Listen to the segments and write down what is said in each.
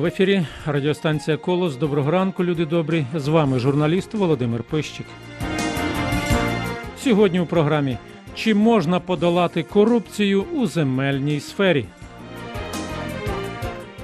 В ефірі радіостанція Колос. Доброго ранку, люди добрі. З вами журналіст Володимир Пищик. Сьогодні у програмі Чи можна подолати корупцію у земельній сфері?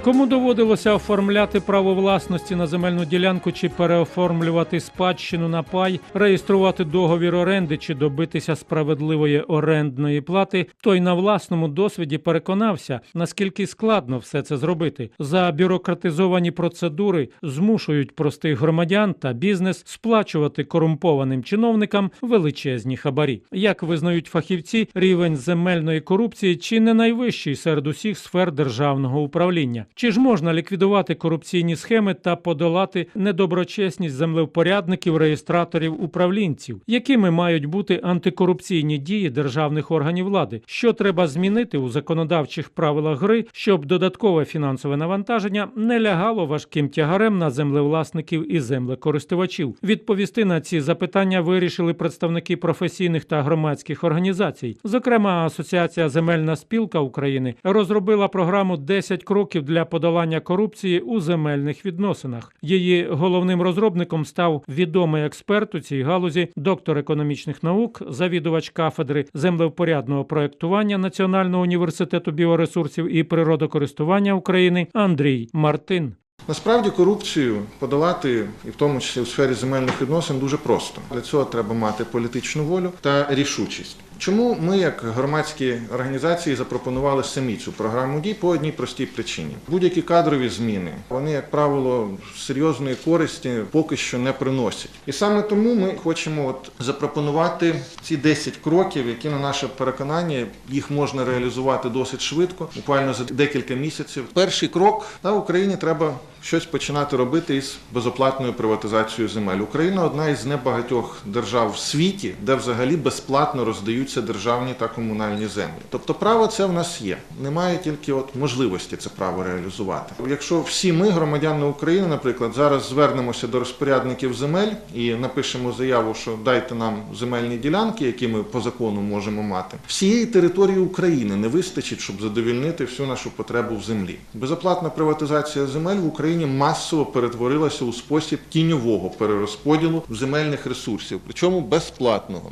Кому доводилося оформляти право власності на земельну ділянку чи переоформлювати спадщину на пай, реєструвати договір оренди чи добитися справедливої орендної плати, той на власному досвіді переконався, наскільки складно все це зробити. За бюрократизовані процедури змушують простих громадян та бізнес сплачувати корумпованим чиновникам величезні хабарі. Як визнають фахівці, рівень земельної корупції чи не найвищий серед усіх сфер державного управління. Чи ж можна ліквідувати корупційні схеми та подолати недоброчесність землевпорядників, реєстраторів, управлінців? Якими мають бути антикорупційні дії державних органів влади? Що треба змінити у законодавчих правилах гри, щоб додаткове фінансове навантаження не лягало важким тягарем на землевласників і землекористувачів? Відповісти на ці запитання вирішили представники професійних та громадських організацій. Зокрема, Асоціація Земельна спілка України розробила програму «10 кроків для подолання корупції у земельних відносинах. Її головним розробником став відомий експерт у цій галузі, доктор економічних наук, завідувач кафедри землевпорядного проектування Національного університету біоресурсів і природокористування України Андрій Мартин. Насправді корупцію подолати, і в тому числі у сфері земельних відносин, дуже просто. Для цього треба мати політичну волю та рішучість. Чому ми, як громадські організації, запропонували самі цю програму дій по одній простій причині: будь-які кадрові зміни вони, як правило, серйозної користі поки що не приносять. І саме тому ми хочемо от запропонувати ці 10 кроків, які на наше переконання їх можна реалізувати досить швидко, буквально за декілька місяців. Перший крок та Україні треба щось починати робити із безоплатною приватизацією земель. Україна одна із небагатьох держав в світі, де взагалі безплатно роздаються державні та комунальні землі. Тобто право це в нас є. Немає тільки от можливості це право реалізувати. Якщо всі ми, громадяни України, наприклад, зараз звернемося до розпорядників земель і напишемо заяву, що дайте нам земельні ділянки, які ми по закону можемо мати, всієї території України не вистачить, щоб задовільнити всю нашу потребу в землі. Безоплатна приватизація земель в Україні масово перетворилася у спосіб тіньового перерозподілу земельних ресурсів, причому безплатного.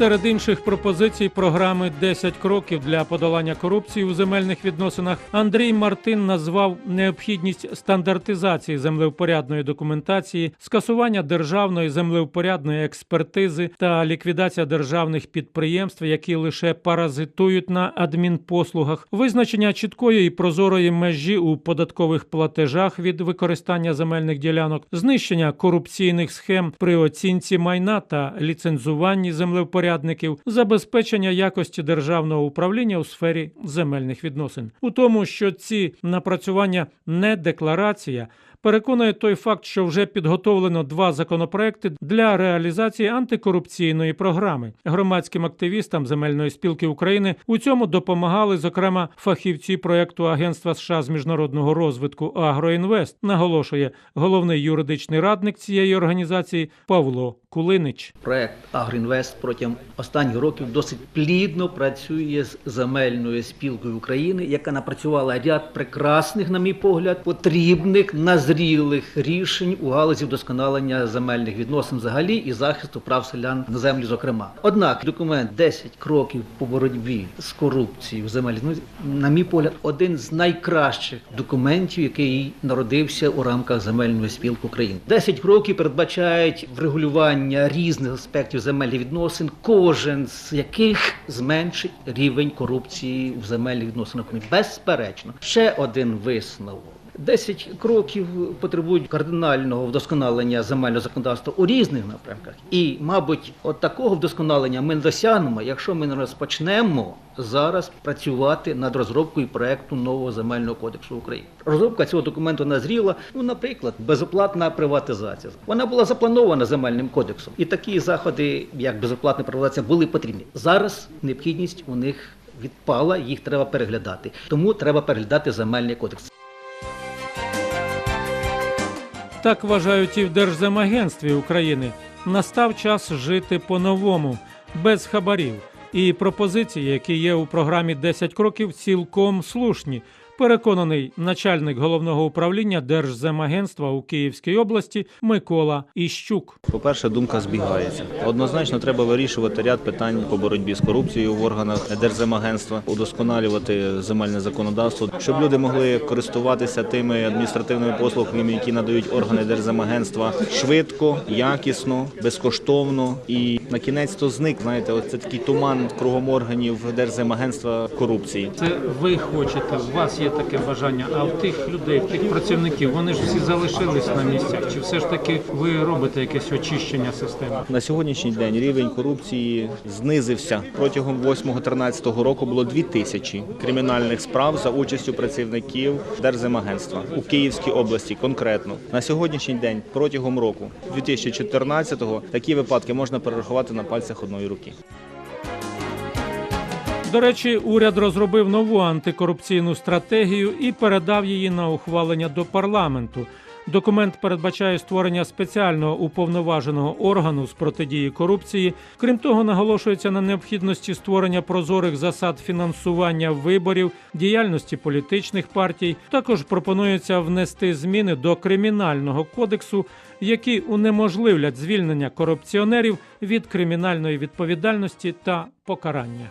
Серед інших пропозицій програми «10 кроків для подолання корупції у земельних відносинах Андрій Мартин назвав необхідність стандартизації землевпорядної документації, скасування державної землевпорядної експертизи та ліквідація державних підприємств, які лише паразитують на адмінпослугах, визначення чіткої і прозорої межі у податкових платежах від використання земельних ділянок, знищення корупційних схем при оцінці майна та ліцензуванні землевпорядників, забезпечення якості державного управління у сфері земельних відносин. У тому, що ці напрацювання не декларація. Переконує той факт, що вже підготовлено два законопроекти для реалізації антикорупційної програми. Громадським активістам земельної спілки України у цьому допомагали, зокрема, фахівці проекту Агентства США з міжнародного розвитку Агроінвест, наголошує головний юридичний радник цієї організації Павло Кулинич. Проект Агроінвест протягом останніх років досить плідно працює з земельною спілкою України, яка напрацювала ряд прекрасних, на мій погляд, потрібних назрілих рішень у галузі вдосконалення земельних відносин взагалі і захисту прав селян на землі, зокрема. Однак документ 10 кроків по боротьбі з корупцією в земель, на мій погляд, один з найкращих документів, який народився у рамках земельної спілки України. 10 кроків передбачають врегулювання різних аспектів земельних відносин, кожен з яких зменшить рівень корупції в земельних відносинах. Безперечно, ще один висновок. Десять кроків потребують кардинального вдосконалення земельного законодавства у різних напрямках. І, мабуть, от такого вдосконалення ми не досягнемо, якщо ми не розпочнемо зараз працювати над розробкою проекту нового земельного кодексу України. Розробка цього документу назріла. Ну, наприклад, безоплатна приватизація. Вона була запланована земельним кодексом, і такі заходи, як безоплатна приватизація, були потрібні. Зараз необхідність у них відпала, їх треба переглядати. Тому треба переглядати земельний кодекс. Так вважають і в Держземагентстві України. Настав час жити по-новому, без хабарів. І пропозиції, які є у програмі «10 кроків, цілком слушні. Переконаний начальник головного управління Держземагентства у Київській області Микола Іщук. По-перше, думка збігається. Однозначно треба вирішувати ряд питань по боротьбі з корупцією в органах Держземагентства, удосконалювати земельне законодавство, щоб люди могли користуватися тими адміністративними послугами, які надають органи Держземагентства швидко, якісно, безкоштовно і на кінець то зник. Знаєте, оце такий туман кругом органів Держземагентства корупції. Це ви хочете, у вас таке бажання, а в тих людей, тих працівників, вони ж всі залишились на місцях. Чи все ж таки ви робите якесь очищення системи? На сьогоднішній день рівень корупції знизився. Протягом 8-13 року було 2 тисячі кримінальних справ за участю працівників Держземагентства у Київській області конкретно. На сьогоднішній день протягом року 2014-го такі випадки можна перерахувати на пальцях одної руки. До речі, уряд розробив нову антикорупційну стратегію і передав її на ухвалення до парламенту. Документ передбачає створення спеціального уповноваженого органу з протидії корупції. Крім того, наголошується на необхідності створення прозорих засад фінансування виборів, діяльності політичних партій. Також пропонується внести зміни до кримінального кодексу, які унеможливлять звільнення корупціонерів від кримінальної відповідальності та покарання.